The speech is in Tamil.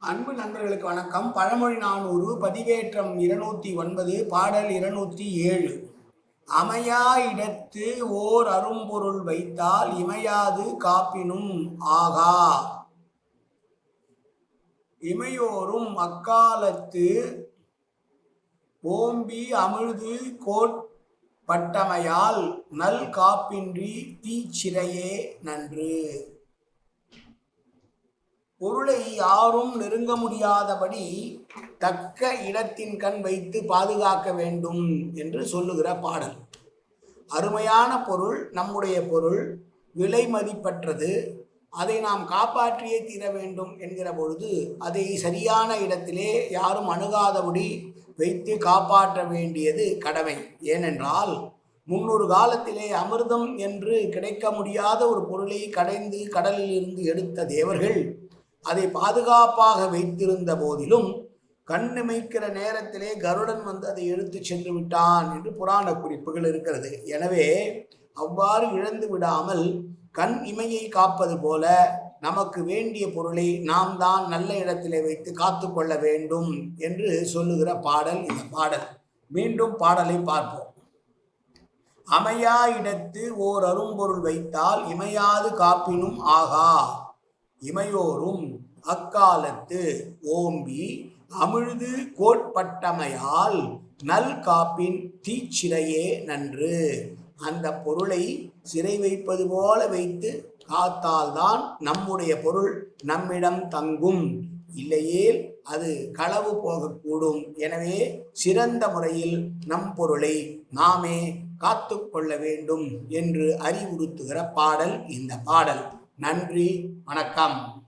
அன்பு நண்பர்களுக்கு வணக்கம். பழமொழி நானூறு பதிவேற்றம் இருநூத்தி ஒன்பது பாடல் இருநூத்தி ஏழு. அமையா இடத்து ஓர் அரும்பொருள் வைத்தால் இமையாது காப்பினும் ஆகா. இமையோரும் அக்காலத்து ஓம்பி அமிழ்து கோட்பட்டமையால் நல் காப்பின்றி தீச்சிறையே நன்று. பொருளை யாரும் நெருங்க முடியாதபடி தக்க இடத்தின் கண் வைத்து பாதுகாக்க வேண்டும் என்று சொல்லுகிற பாடல். அருமையான பொருள் நம்முடைய பொருள் விலை மதிப்பற்றது. அதை நாம் காப்பாற்றியே தீர வேண்டும் என்கிற பொழுது அதை சரியான இடத்திலே யாரும் அணுகாதபடி வைத்து காப்பாற்ற வேண்டியது கடமை. ஏனென்றால் முன்னொரு காலத்திலே அமிர்தம் என்று கிடைக்க முடியாத ஒரு பொருளை கடைந்து கடலில் இருந்து எடுத்த தேவர்கள் அதை பாதுகாப்பாக வைத்திருந்த போதிலும் கண்ணிமைக்கிற நேரத்திலே கருடன் வந்து அதை எடுத்து சென்று விட்டான் என்று புராண குறிப்புகள் இருக்கிறது. எனவே அவ்வாறு இழந்து விடாமல் கண் இமையை காப்பது போல நமக்கு வேண்டிய பொருளை நாம் தான் நல்ல இடத்திலே வைத்து காத்து கொள்ள வேண்டும் என்று சொல்லுகிற பாடல் இந்த பாடல். மீண்டும் பாடலை பார்ப்போம். அமையா இடத்து ஓர் அரும்பொருள் வைத்தால் இமையாது காப்பினும் ஆகா. இமையோரும் அக்காலத்து ஓம்பி அமிழ்து கோட்பட்டமையால் நல் காப்பின் தீச்சிறையே நன்று. அந்த பொருளை சிறை வைப்பது போல வைத்து காத்தால்தான் நம்முடைய பொருள் நம்மிடம் தங்கும். இல்லையேல் அது களவு போகக்கூடும். எனவே சிறந்த முறையில் நம் பொருளை நாமே காத்து கொள்ள வேண்டும் என்று அறிவுறுத்துகிற பாடல் இந்த பாடல். நன்றி வணக்கம்.